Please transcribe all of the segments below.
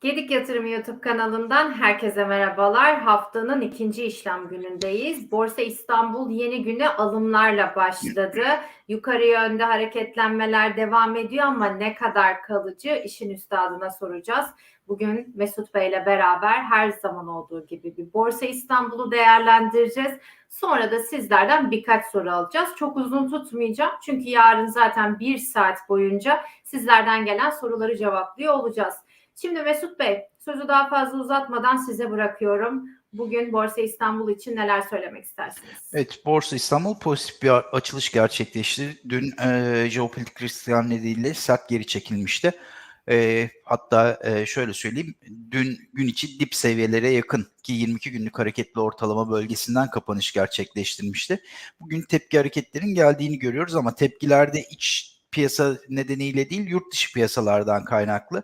Gedik Yatırım YouTube kanalından herkese merhabalar. Haftanın ikinci işlem günündeyiz. Borsa İstanbul yeni güne alımlarla başladı. Yukarı yönde hareketlenmeler devam ediyor ama ne kadar kalıcı işin üstadına soracağız. Bugün Mesut Bey ile beraber her zaman olduğu gibi bir Borsa İstanbul'u değerlendireceğiz. Sonra da sizlerden birkaç soru alacağız. Çok uzun tutmayacağım çünkü yarın zaten bir saat boyunca sizlerden gelen soruları cevaplıyor olacağız. Şimdi Mesut Bey, sözü daha fazla uzatmadan size bırakıyorum. Bugün Borsa İstanbul için neler söylemek istersiniz? Evet, Borsa İstanbul pozitif bir açılış gerçekleşti. Dün e, jeopolitik riskler nedeniyle sert geri çekilmişti. E, hatta e, şöyle söyleyeyim, dün gün içi dip seviyelere yakın ki 22 günlük hareketli ortalama bölgesinden kapanış gerçekleştirmişti. Bugün tepki hareketlerin geldiğini görüyoruz ama tepkilerde iç piyasa nedeniyle değil, yurt dışı piyasalardan kaynaklı.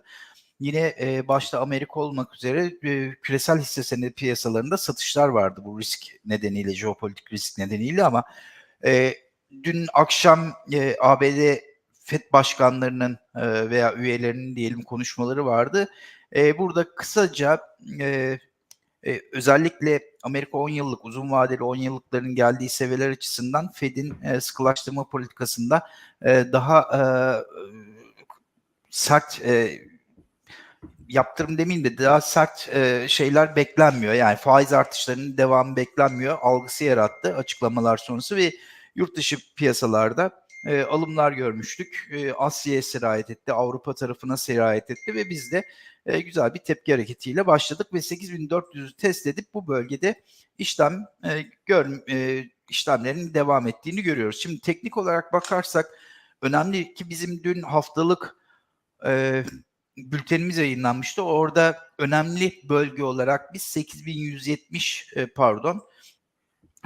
Yine e, başta Amerika olmak üzere e, küresel hisse senedi piyasalarında satışlar vardı bu risk nedeniyle, jeopolitik risk nedeniyle ama e, dün akşam e, ABD FED başkanlarının e, veya üyelerinin diyelim konuşmaları vardı. E, burada kısaca e, e, özellikle Amerika 10 yıllık, uzun vadeli 10 yıllıkların geldiği seviyeler açısından Fed'in e, sıkılaştırma politikasında e, daha e, sert e, yaptırım demeyeyim de daha sert e, şeyler beklenmiyor. Yani faiz artışlarının devamı beklenmiyor. Algısı yarattı açıklamalar sonrası ve yurt dışı piyasalarda e, alımlar görmüştük. E, Asya'ya sirayet etti, Avrupa tarafına sirayet etti ve biz de e, güzel bir tepki hareketiyle başladık ve 8400'ü test edip bu bölgede işlem e, gör, e, işlemlerin devam ettiğini görüyoruz. Şimdi teknik olarak bakarsak önemli ki bizim dün haftalık e, bültenimiz yayınlanmıştı. Orada önemli bölge olarak biz 8170 e, pardon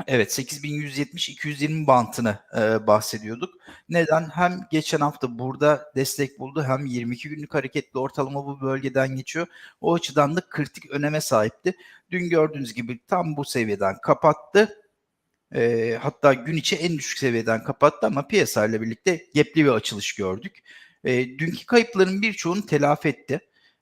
Evet 8170-220 bantını e, bahsediyorduk. Neden? Hem geçen hafta burada destek buldu hem 22 günlük hareketli ortalama bu bölgeden geçiyor. O açıdan da kritik öneme sahipti. Dün gördüğünüz gibi tam bu seviyeden kapattı. E, hatta gün içi en düşük seviyeden kapattı ama piyasayla birlikte gepli bir açılış gördük. E, dünkü kayıpların birçoğunu telafi etti.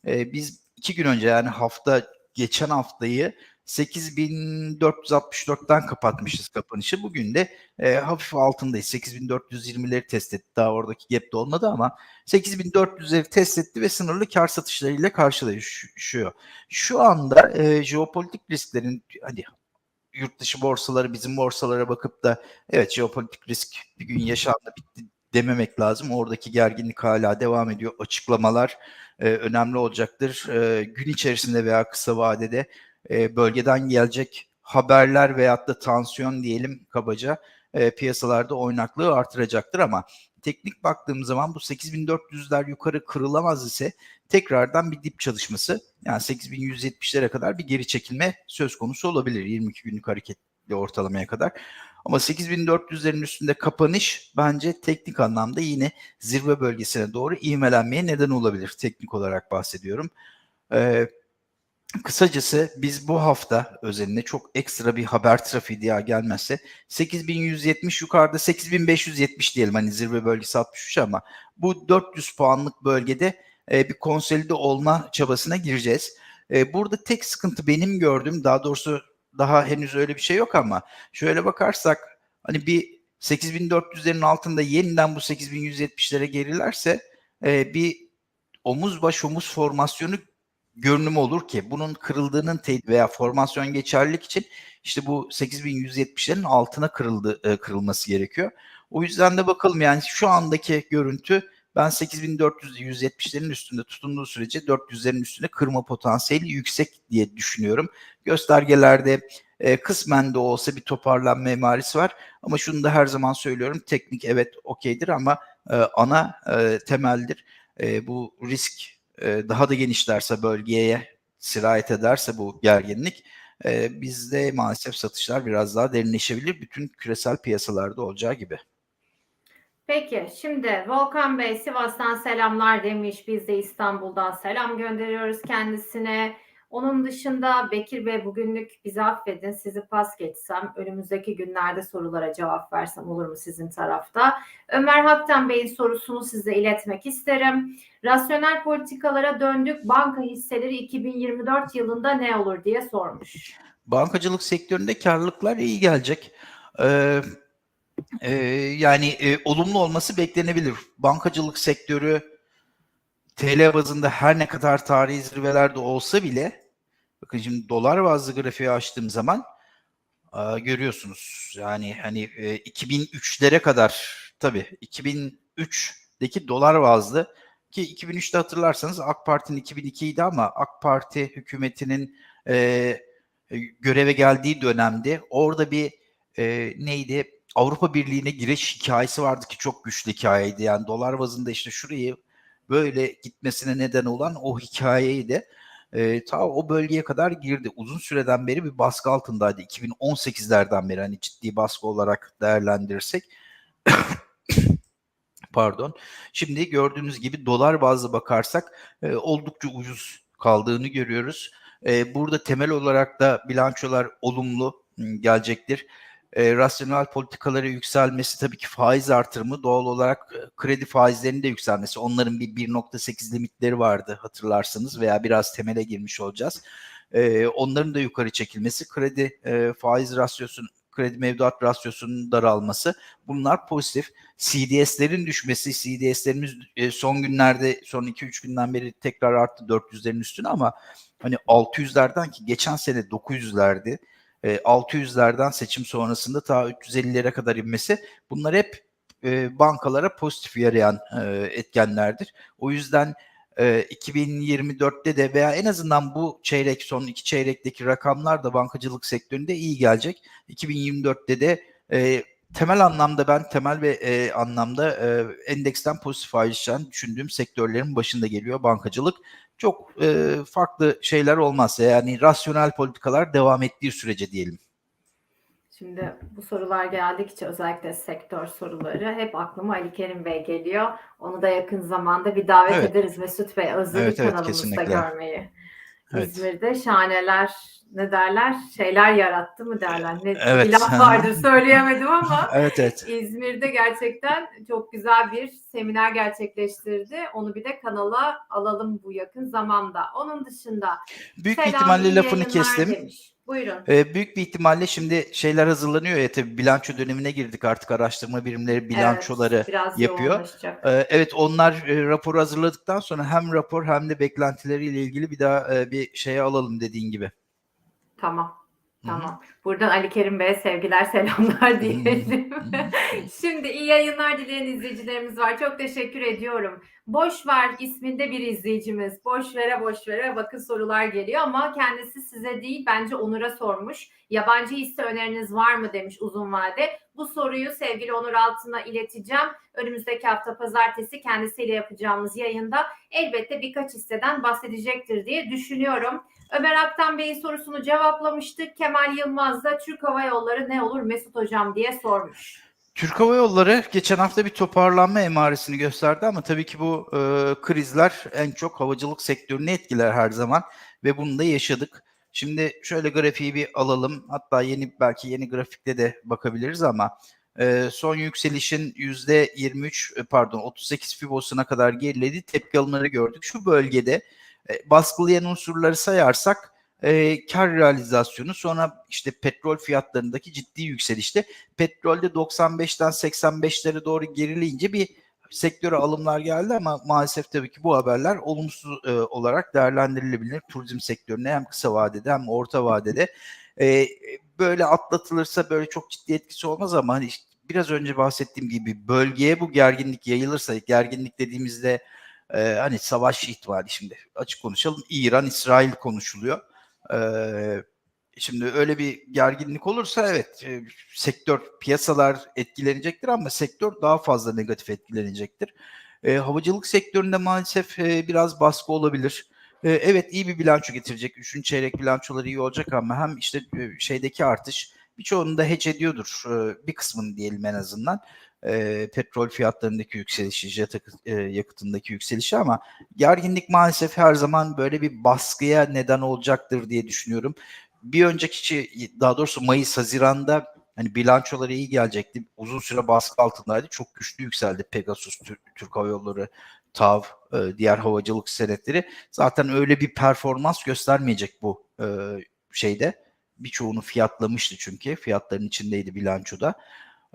E, biz iki gün önce yani hafta geçen haftayı 8464'ten kapatmışız kapanışı. Bugün de e, hafif altındayız. 8420'leri test etti. Daha oradaki gap de olmadı ama 8400'leri test etti ve sınırlı kar satışlarıyla karşılaşıyor. Şu anda e, jeopolitik risklerin hani yurt dışı borsaları bizim borsalara bakıp da evet jeopolitik risk bir gün yaşandı bitti dememek lazım. Oradaki gerginlik hala devam ediyor. Açıklamalar e, önemli olacaktır. E, gün içerisinde veya kısa vadede e, bölgeden gelecek haberler veyahut da tansiyon diyelim kabaca e, piyasalarda oynaklığı artıracaktır ama teknik baktığım zaman bu 8400'ler yukarı kırılamaz ise tekrardan bir dip çalışması yani 8170'lere kadar bir geri çekilme söz konusu olabilir 22 günlük hareketli ortalamaya kadar. Ama 8400'lerin üstünde kapanış bence teknik anlamda yine zirve bölgesine doğru ivmelenmeye neden olabilir. Teknik olarak bahsediyorum. Ee, kısacası biz bu hafta özelinde çok ekstra bir haber trafiği diye gelmezse 8170 yukarıda 8570 diyelim hani zirve bölgesi 63 ama bu 400 puanlık bölgede e, bir konsolide olma çabasına gireceğiz. E, burada tek sıkıntı benim gördüğüm daha doğrusu daha henüz öyle bir şey yok ama şöyle bakarsak hani bir 8400'lerin altında yeniden bu 8170'lere gerilerse e, bir omuz baş omuz formasyonu görünümü olur ki bunun kırıldığının teyit veya formasyon geçerlilik için işte bu 8170'lerin altına kırıldı e, kırılması gerekiyor. O yüzden de bakalım yani şu andaki görüntü ben 8400-170'lerin üstünde tutunduğu sürece 400'lerin üstünde kırma potansiyeli yüksek diye düşünüyorum. Göstergelerde e, kısmen de olsa bir toparlanma emaresi var. Ama şunu da her zaman söylüyorum. Teknik evet okeydir ama e, ana e, temeldir. E, bu risk e, daha da genişlerse bölgeye sirayet ederse bu gerginlik e, bizde maalesef satışlar biraz daha derinleşebilir. Bütün küresel piyasalarda olacağı gibi. Peki şimdi Volkan Bey Sivas'tan selamlar demiş. Biz de İstanbul'dan selam gönderiyoruz kendisine. Onun dışında Bekir Bey bugünlük bizi affedin. Sizi pas geçsem, önümüzdeki günlerde sorulara cevap versem olur mu sizin tarafta? Ömer Haktan Bey'in sorusunu size iletmek isterim. Rasyonel politikalara döndük. Banka hisseleri 2024 yılında ne olur diye sormuş. Bankacılık sektöründe karlılıklar iyi gelecek. Ee, e, yani e, olumlu olması beklenebilir. Bankacılık sektörü TL bazında her ne kadar tarihi zirvelerde olsa bile bakın şimdi dolar bazlı grafiği açtığım zaman aa, görüyorsunuz. Yani hani e, 2003'lere kadar tabii 2003'deki dolar bazlı ki 2003'te hatırlarsanız AK Parti'nin 2002'ydi ama AK Parti hükümetinin e, e, göreve geldiği dönemde orada bir e, neydi Avrupa Birliği'ne giriş hikayesi vardı ki çok güçlü hikayeydi. Yani dolar bazında işte şurayı böyle gitmesine neden olan o hikayeyi de e, ta o bölgeye kadar girdi. Uzun süreden beri bir baskı altındaydı. 2018'lerden beri hani ciddi baskı olarak değerlendirirsek. Pardon. Şimdi gördüğünüz gibi dolar bazlı bakarsak e, oldukça ucuz kaldığını görüyoruz. E, burada temel olarak da bilançolar olumlu gelecektir. E, rasyonel politikaları yükselmesi tabii ki faiz artırımı doğal olarak e, kredi faizlerinin de yükselmesi. Onların bir 1.8 limitleri vardı hatırlarsanız veya biraz temele girmiş olacağız. E, onların da yukarı çekilmesi, kredi e, faiz rasyosunun kredi mevduat rasyosunun daralması bunlar pozitif. CDS'lerin düşmesi, CDS'lerimiz e, son günlerde son 2-3 günden beri tekrar arttı 400'lerin üstüne ama hani 600'lerden ki geçen sene 900'lerdi. E, 600'lerden seçim sonrasında ta 350'lere kadar inmesi bunlar hep e, bankalara pozitif yarayan e, etkenlerdir. O yüzden e, 2024'te de veya en azından bu çeyrek son iki çeyrekteki rakamlar da bankacılık sektöründe iyi gelecek. 2024'te de e, temel anlamda ben temel ve e, anlamda e, endeksten pozitif ayrışan düşündüğüm sektörlerin başında geliyor bankacılık. Çok e, farklı şeyler olmazsa yani rasyonel politikalar devam ettiği sürece diyelim. Şimdi bu sorular geldikçe özellikle sektör soruları hep aklıma Ali Kerim Bey geliyor. Onu da yakın zamanda bir davet Evet. ederiz Mesut Bey. Özledik Evet, evet, kanalımızda kesinlikle. görmeyi. Evet. İzmir'de şahaneler ne derler? Şeyler yarattı mı derler? Ne, Evet. Bir laf vardır söyleyemedim ama Evet evet. İzmir'de gerçekten çok güzel bir seminer gerçekleştirdi. Onu bir de kanala alalım bu yakın zamanda. Onun dışında Büyük bir ihtimalle lafını kestim. demiş. Buyurun. Ee, büyük bir ihtimalle şimdi şeyler hazırlanıyor ya tabii bilanço dönemine girdik artık araştırma birimleri bilançoları Evet, biraz yapıyor. Ee, Evet onlar e, raporu hazırladıktan sonra hem rapor hem de beklentileriyle ilgili bir daha e, bir şeye alalım dediğin gibi. Tamam. Tamam. Buradan Ali Kerim Bey'e sevgiler, selamlar diyelim. Şimdi iyi yayınlar dileyen izleyicilerimiz var. Çok teşekkür ediyorum. Boş ver isminde bir izleyicimiz. Boş vere boş vere bakın sorular geliyor ama kendisi size değil bence Onur'a sormuş. Yabancı hisse öneriniz var mı demiş uzun vade. Bu soruyu sevgili Onur Altın'a ileteceğim. Önümüzdeki hafta pazartesi kendisiyle yapacağımız yayında elbette birkaç hisseden bahsedecektir diye düşünüyorum. Ömer Aktan Bey'in sorusunu cevaplamıştık. Kemal Yılmaz da Türk Hava Yolları ne olur Mesut Hocam diye sormuş. Türk Hava Yolları geçen hafta bir toparlanma emaresini gösterdi ama tabii ki bu e, krizler en çok havacılık sektörünü etkiler her zaman ve bunu da yaşadık. Şimdi şöyle grafiği bir alalım. Hatta yeni belki yeni grafikte de bakabiliriz ama e, son yükselişin %23 e, pardon 38 fibosuna kadar geriledi. Tepki alımları gördük. Şu bölgede e, baskılayan unsurları sayarsak e, kar realizasyonu sonra işte petrol fiyatlarındaki ciddi yükselişte petrolde 95'ten 85'lere doğru gerileyince bir sektöre alımlar geldi ama maalesef tabii ki bu haberler olumsuz e, olarak değerlendirilebilir. Turizm sektörüne hem kısa vadede hem orta vadede. E, böyle atlatılırsa böyle çok ciddi etkisi olmaz ama hani işte biraz önce bahsettiğim gibi bölgeye bu gerginlik yayılırsa gerginlik dediğimizde e, hani savaş ihtimali şimdi açık konuşalım İran İsrail konuşuluyor. E, Şimdi öyle bir gerginlik olursa evet e, sektör piyasalar etkilenecektir ama sektör daha fazla negatif etkilenecektir. E, havacılık sektöründe maalesef e, biraz baskı olabilir. E, evet iyi bir bilanço getirecek. Üçüncü çeyrek bilançoları iyi olacak ama hem işte e, şeydeki artış birçoğunu da hedge ediyordur. E, bir kısmını diyelim en azından. e, petrol fiyatlarındaki yükselişi, jet e, yakıtındaki yükselişi ama gerginlik maalesef her zaman böyle bir baskıya neden olacaktır diye düşünüyorum. Bir önceki daha doğrusu Mayıs Haziran'da hani bilançoları iyi gelecekti. Uzun süre baskı altındaydı. Çok güçlü yükseldi Pegasus, Tür- Türk Hava Yolları, TAV, e, diğer havacılık senetleri. Zaten öyle bir performans göstermeyecek bu e, şeyde. Birçoğunu fiyatlamıştı çünkü. Fiyatların içindeydi bilançoda.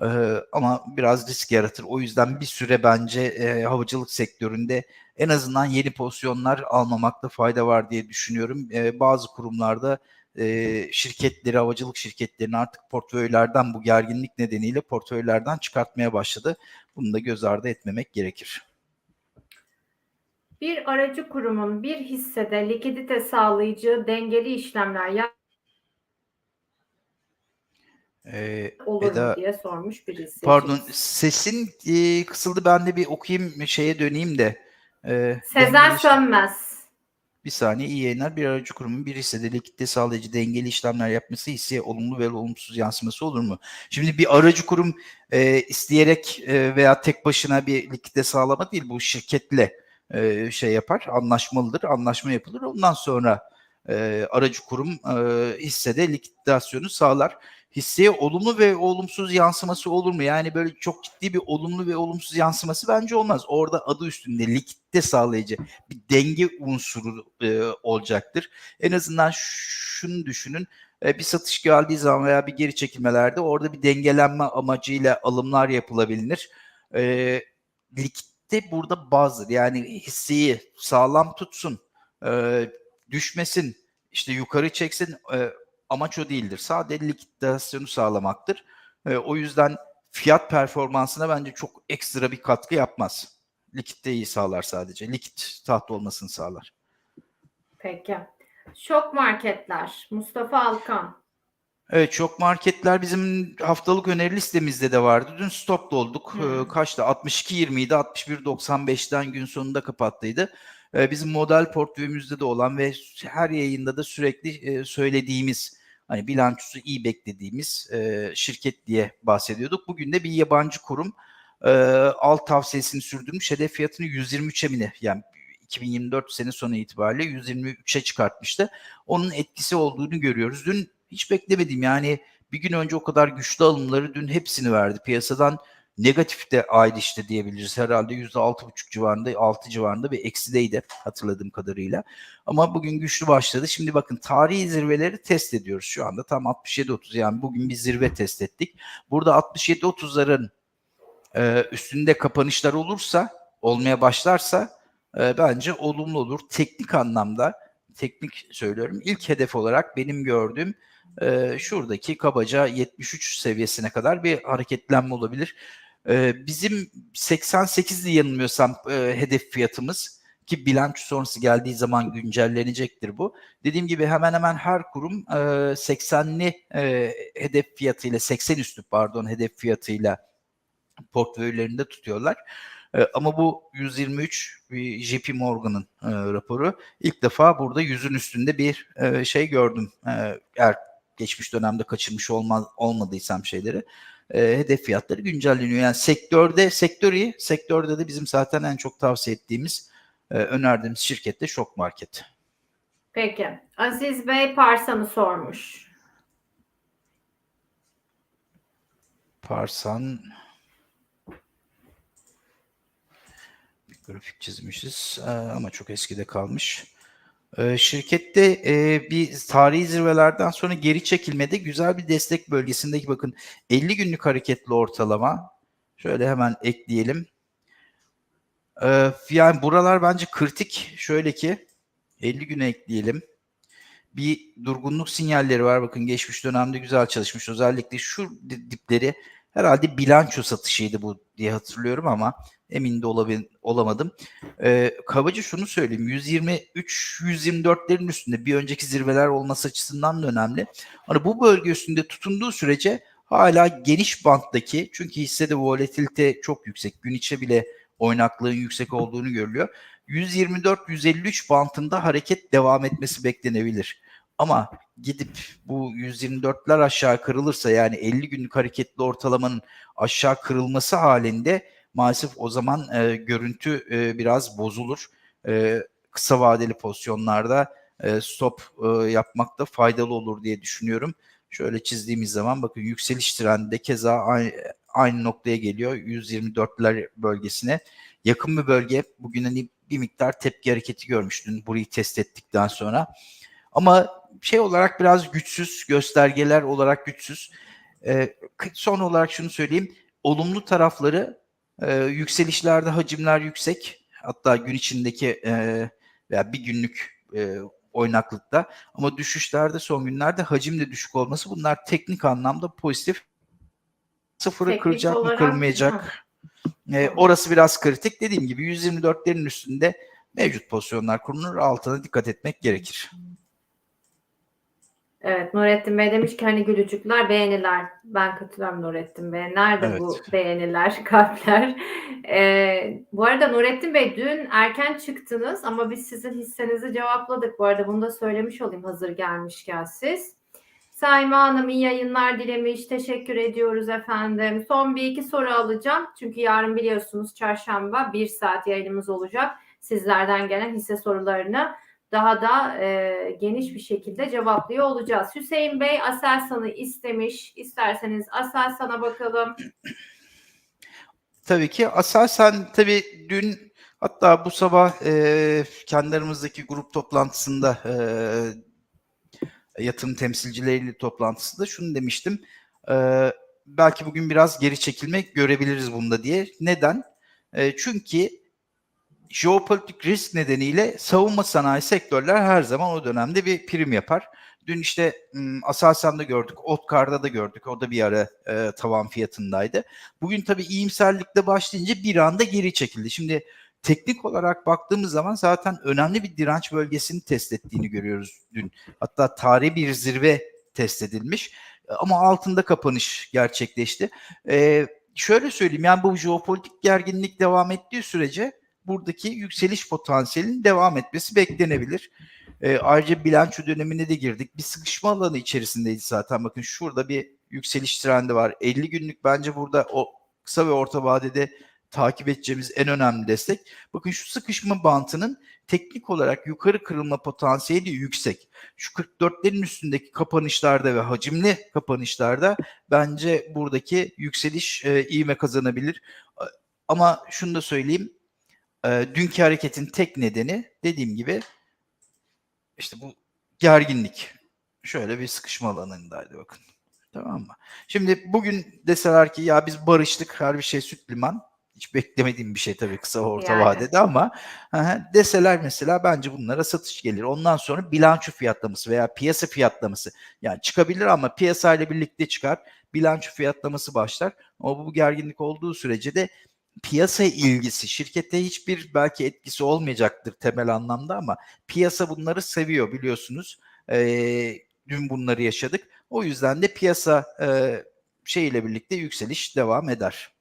E, ama biraz risk yaratır. O yüzden bir süre bence havacılık sektöründe en azından yeni pozisyonlar almamakta fayda var diye düşünüyorum. Bazı kurumlarda e, şirketleri, havacılık şirketlerini artık portföylerden bu gerginlik nedeniyle portföylerden çıkartmaya başladı. Bunu da göz ardı etmemek gerekir. Bir aracı kurumun bir hissede likidite sağlayıcı dengeli işlemler yap E, olur Eda- mu diye sormuş birisi. Pardon sesin e, kısıldı ben de bir okuyayım şeye döneyim de. E, Sezen dengeli Sönmez. Bir saniye iyi yayınlar. Bir aracı kurumun bir hissede likitte sağlayıcı dengeli işlemler yapması hisseye olumlu ve olumsuz yansıması olur mu? Şimdi bir aracı kurum e, isteyerek e, veya tek başına bir likitte sağlama değil bu şirketle e, şey yapar anlaşmalıdır anlaşma yapılır ondan sonra e, aracı kurum e, hissede likidasyonu sağlar. Hisseye olumlu ve olumsuz yansıması olur mu? Yani böyle çok ciddi bir olumlu ve olumsuz yansıması bence olmaz. Orada adı üstünde likitte sağlayıcı bir denge unsuru e, olacaktır. En azından şunu düşünün. bir satış geldiği zaman veya bir geri çekilmelerde orada bir dengelenme amacıyla alımlar yapılabilir. E, likitte burada bazı yani hisseyi sağlam tutsun, e, düşmesin, işte yukarı çeksin e, amaç o değildir. Sadece likidasyonu sağlamaktır. E, o yüzden fiyat performansına bence çok ekstra bir katkı yapmaz. Likiditeyi sağlar sadece. Likit taht olmasını sağlar. Peki. Şok marketler. Mustafa Alkan. Evet çok marketler bizim haftalık öneri listemizde de vardı. Dün stop olduk. Hı. Ee, kaçtı? 62.20 idi. 61.95'ten gün sonunda kapattıydı. Ee, bizim model portföyümüzde de olan ve her yayında da sürekli e, söylediğimiz hani bilançosu iyi beklediğimiz e, şirket diye bahsediyorduk. Bugün de bir yabancı kurum e, alt tavsiyesini sürdürmüş. Hedef fiyatını 123'e mi? Yani 2024 sene sonu itibariyle 123'e çıkartmıştı. Onun etkisi olduğunu görüyoruz. Dün hiç beklemedim yani bir gün önce o kadar güçlü alımları dün hepsini verdi. Piyasadan negatif de aydı işte diyebiliriz. Herhalde %6,5 civarında, 6 civarında bir eksideydi hatırladığım kadarıyla. Ama bugün güçlü başladı. Şimdi bakın tarihi zirveleri test ediyoruz şu anda. Tam 67-30 yani bugün bir zirve test ettik. Burada 67-30'ların e, üstünde kapanışlar olursa, olmaya başlarsa e, bence olumlu olur. Teknik anlamda, teknik söylüyorum ilk hedef olarak benim gördüğüm e, şuradaki kabaca 73 seviyesine kadar bir hareketlenme olabilir. E, bizim 88'li yanılmıyorsam e, hedef fiyatımız ki bilanço sonrası geldiği zaman güncellenecektir bu. Dediğim gibi hemen hemen her kurum e, 80'li e, hedef fiyatıyla 80 üstü pardon hedef fiyatıyla portföylerinde tutuyorlar. E, ama bu 123 bir JP Morgan'ın e, raporu. İlk defa burada yüzün üstünde bir e, şey gördüm. E, eğer geçmiş dönemde kaçırmış olmaz olmadıysam şeyleri e, hedef fiyatları güncelleniyor. Yani sektörde sektör iyi. Sektörde de bizim zaten en çok tavsiye ettiğimiz e, önerdiğimiz şirket de Şok Market. Peki. Aziz Bey Parsan'ı sormuş. Parsan bir grafik çizmişiz e, ama çok eskide kalmış. E, şirkette e, bir tarihi zirvelerden sonra geri çekilmede güzel bir destek bölgesindeki bakın 50 günlük hareketli ortalama. Şöyle hemen ekleyelim. E, yani buralar bence kritik. Şöyle ki 50 güne ekleyelim. Bir durgunluk sinyalleri var. Bakın geçmiş dönemde güzel çalışmış. Özellikle şu di- dipleri herhalde bilanço satışıydı bu diye hatırlıyorum ama emin de olabil- olamadım. Ee, kabaca şunu söyleyeyim. 123-124'lerin üstünde bir önceki zirveler olması açısından da önemli. Hani bu bölge üstünde tutunduğu sürece hala geniş banttaki çünkü hissede volatilite çok yüksek. Gün içe bile oynaklığın yüksek olduğunu görülüyor. 124-153 bantında hareket devam etmesi beklenebilir. Ama gidip bu 124'ler aşağı kırılırsa yani 50 günlük hareketli ortalamanın aşağı kırılması halinde maalesef o zaman e, görüntü e, biraz bozulur. E, kısa vadeli pozisyonlarda e, stop e, yapmakta faydalı olur diye düşünüyorum. Şöyle çizdiğimiz zaman bakın yükseliş trendi keza aynı, aynı noktaya geliyor. 124'ler bölgesine yakın bir bölge. Bugün hani bir miktar tepki hareketi görmüştün burayı test ettikten sonra. Ama şey olarak biraz güçsüz, göstergeler olarak güçsüz. Ee, son olarak şunu söyleyeyim. Olumlu tarafları e, yükselişlerde hacimler yüksek. Hatta gün içindeki e, veya bir günlük e, oynaklıkta. Ama düşüşlerde son günlerde hacim de düşük olması bunlar teknik anlamda pozitif. Sıfırı Teknik kıracak mı olarak- kırmayacak. E, orası biraz kritik. Dediğim gibi 124'lerin üstünde mevcut pozisyonlar kurulur. Altına dikkat etmek gerekir. Evet Nurettin Bey demiş ki hani gülücükler beğeniler. Ben katılıyorum Nurettin Bey. Nerede Evet. bu beğeniler, kalpler? Ee, bu arada Nurettin Bey dün erken çıktınız ama biz sizin hissenizi cevapladık. Bu arada bunu da söylemiş olayım hazır gelmişken siz. Saima Hanım iyi yayınlar dilemiş. Teşekkür ediyoruz efendim. Son bir iki soru alacağım. Çünkü yarın biliyorsunuz çarşamba bir saat yayınımız olacak. Sizlerden gelen hisse sorularını daha da e, geniş bir şekilde cevaplıyor olacağız. Hüseyin Bey Aselsan'ı istemiş. İsterseniz Aselsan'a bakalım. Tabii ki Aselsan tabii dün hatta bu sabah e, kendi aramızdaki grup toplantısında e, yatırım temsilcileriyle toplantısında şunu demiştim. E, belki bugün biraz geri çekilme görebiliriz bunda diye. Neden? E, çünkü jeopolitik risk nedeniyle savunma sanayi sektörler her zaman o dönemde bir prim yapar. Dün işte Aselsan'da gördük, Otkar'da da gördük. O da bir ara e, tavan fiyatındaydı. Bugün tabii iyimserlikle başlayınca bir anda geri çekildi. Şimdi teknik olarak baktığımız zaman zaten önemli bir direnç bölgesini test ettiğini görüyoruz dün. Hatta tarihi bir zirve test edilmiş ama altında kapanış gerçekleşti. Ee, şöyle söyleyeyim yani bu jeopolitik gerginlik devam ettiği sürece buradaki yükseliş potansiyelinin devam etmesi beklenebilir. Ee, ayrıca bilanço dönemine de girdik. Bir sıkışma alanı içerisindeydi zaten. Bakın şurada bir yükseliş trendi var. 50 günlük bence burada o kısa ve orta vadede takip edeceğimiz en önemli destek. Bakın şu sıkışma bantının teknik olarak yukarı kırılma potansiyeli yüksek. Şu 44'lerin üstündeki kapanışlarda ve hacimli kapanışlarda bence buradaki yükseliş e, ivme kazanabilir. Ama şunu da söyleyeyim. E, dünkü hareketin tek nedeni dediğim gibi işte bu gerginlik. Şöyle bir sıkışma alanındaydı bakın. Tamam mı? Şimdi bugün deseler ki ya biz barıştık her bir şey süt liman. Hiç beklemediğim bir şey tabii kısa orta Yani. vadede ama aha, deseler mesela bence bunlara satış gelir. Ondan sonra bilanço fiyatlaması veya piyasa fiyatlaması yani çıkabilir ama piyasayla birlikte çıkar. Bilanço fiyatlaması başlar. Ama bu gerginlik olduğu sürece de piyasa ilgisi şirkette hiçbir belki etkisi olmayacaktır temel anlamda ama piyasa bunları seviyor biliyorsunuz. Ee, dün bunları yaşadık. O yüzden de piyasa e, şeyiyle birlikte yükseliş devam eder.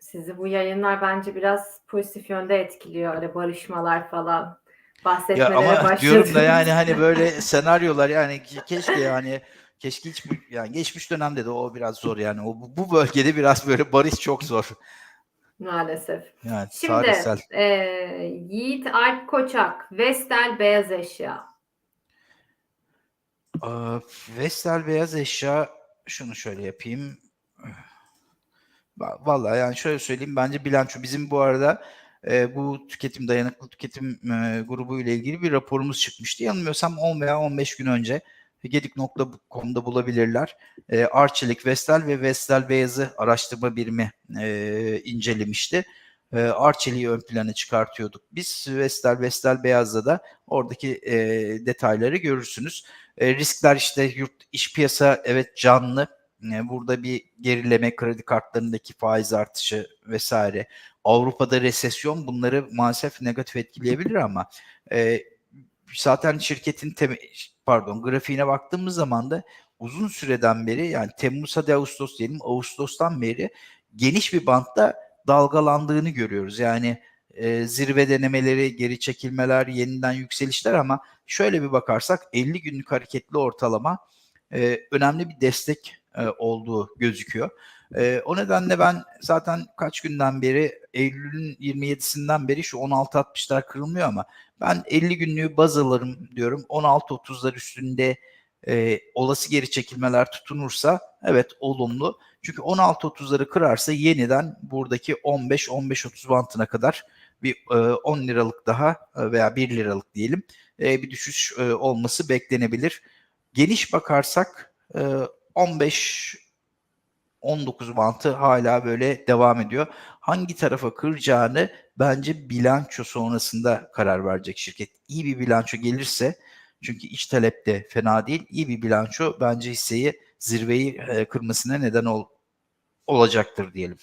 Sizi bu yayınlar bence biraz pozitif yönde etkiliyor. Öyle barışmalar falan Ya bahsetmelere ama başladınız. diyorum da yani hani böyle senaryolar yani ke- keşke yani keşke hiç yani geçmiş dönemde de o biraz zor yani o bu bölgede biraz böyle barış çok zor. Maalesef. Yani Şimdi tarihsel. e, Yiğit Alp Koçak, Vestel Beyaz Eşya. Aa, Vestel beyaz eşya şunu şöyle yapayım. Va- Vallahi yani şöyle söyleyeyim bence bilanço bizim bu arada e, bu tüketim dayanıklı tüketim e, grubu ile ilgili bir raporumuz çıkmıştı. Yanılmıyorsam 10 veya 15 gün önce gedik.com'da bulabilirler. E, Arçelik, Vestel ve Vestel Beyazı araştırma birimi e, incelemişti. E, Arçelik'i ön plana çıkartıyorduk. Biz Vestel, Vestel Beyaz'da da oradaki e, detayları görürsünüz. E, riskler işte yurt iş piyasa evet canlı. E, burada bir gerileme, kredi kartlarındaki faiz artışı vesaire. Avrupa'da resesyon bunları maalesef negatif etkileyebilir ama e, zaten şirketin tem- pardon grafiğine baktığımız zaman da uzun süreden beri yani Temmuz hadi Ağustos diyelim Ağustos'tan beri geniş bir bantta dalgalandığını görüyoruz. Yani e, zirve denemeleri, geri çekilmeler, yeniden yükselişler ama şöyle bir bakarsak 50 günlük hareketli ortalama e, önemli bir destek e, olduğu gözüküyor. E, o nedenle ben zaten kaç günden beri Eylül'ün 27'sinden beri şu 16.60'lar kırılmıyor ama ben 50 günlüğü baz alırım diyorum. 16.30'lar üstünde e, olası geri çekilmeler tutunursa evet olumlu. Çünkü 16.30'ları kırarsa yeniden buradaki 15-15.30 bantına kadar bir e, 10 liralık daha e, veya 1 liralık diyelim e, bir düşüş e, olması beklenebilir. Geniş bakarsak e, 15 19 bantı hala böyle devam ediyor. Hangi tarafa kıracağını bence bilanço sonrasında karar verecek şirket. İyi bir bilanço gelirse çünkü iç talep de fena değil. İyi bir bilanço bence hisseyi zirveyi e, kırmasına neden ol, olacaktır diyelim.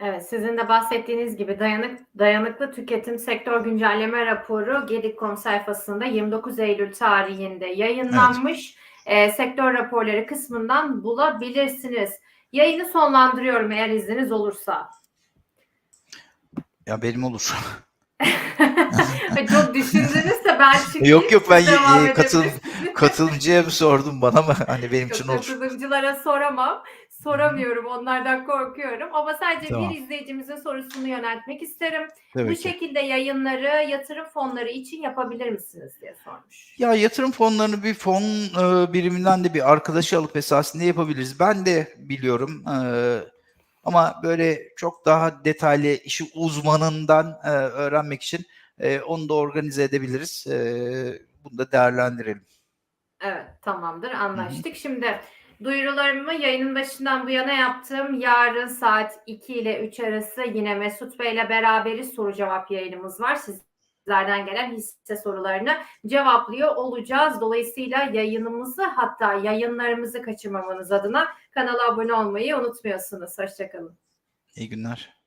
Evet, sizin de bahsettiğiniz gibi dayanık, dayanıklı tüketim sektör güncelleme raporu Gedik.com sayfasında 29 Eylül tarihinde yayınlanmış. Ee, sektör raporları kısmından bulabilirsiniz. Yayını sonlandırıyorum eğer izniniz olursa. Ya benim olur. Çok düşündünüzse ben çünkü Yok yok ben devam e, katıl, edebilirsiniz. katılımcıya mı sordum bana mı? Hani benim için Yok, olur. katılımcılara soramam. Soramıyorum. Onlardan korkuyorum. Ama sadece Tamam. bir izleyicimizin sorusunu yöneltmek isterim. Tabii Bu ki. şekilde yayınları yatırım fonları için yapabilir misiniz diye sormuş. Ya yatırım fonlarını bir fon e, biriminden de bir arkadaşı alıp esasında yapabiliriz. Ben de biliyorum e, ama böyle çok daha detaylı işi uzmanından e, öğrenmek için e, onu da organize edebiliriz. E, bunu da değerlendirelim. Evet tamamdır anlaştık. Şimdi duyurularımı yayının başından bu yana yaptım. Yarın saat 2 ile 3 arası yine Mesut Bey ile beraberiz soru cevap yayınımız var. Sizlerden gelen hisse sorularını cevaplıyor olacağız. Dolayısıyla yayınımızı hatta yayınlarımızı kaçırmamanız adına kanala abone olmayı unutmuyorsunuz. Hoşçakalın. İyi günler.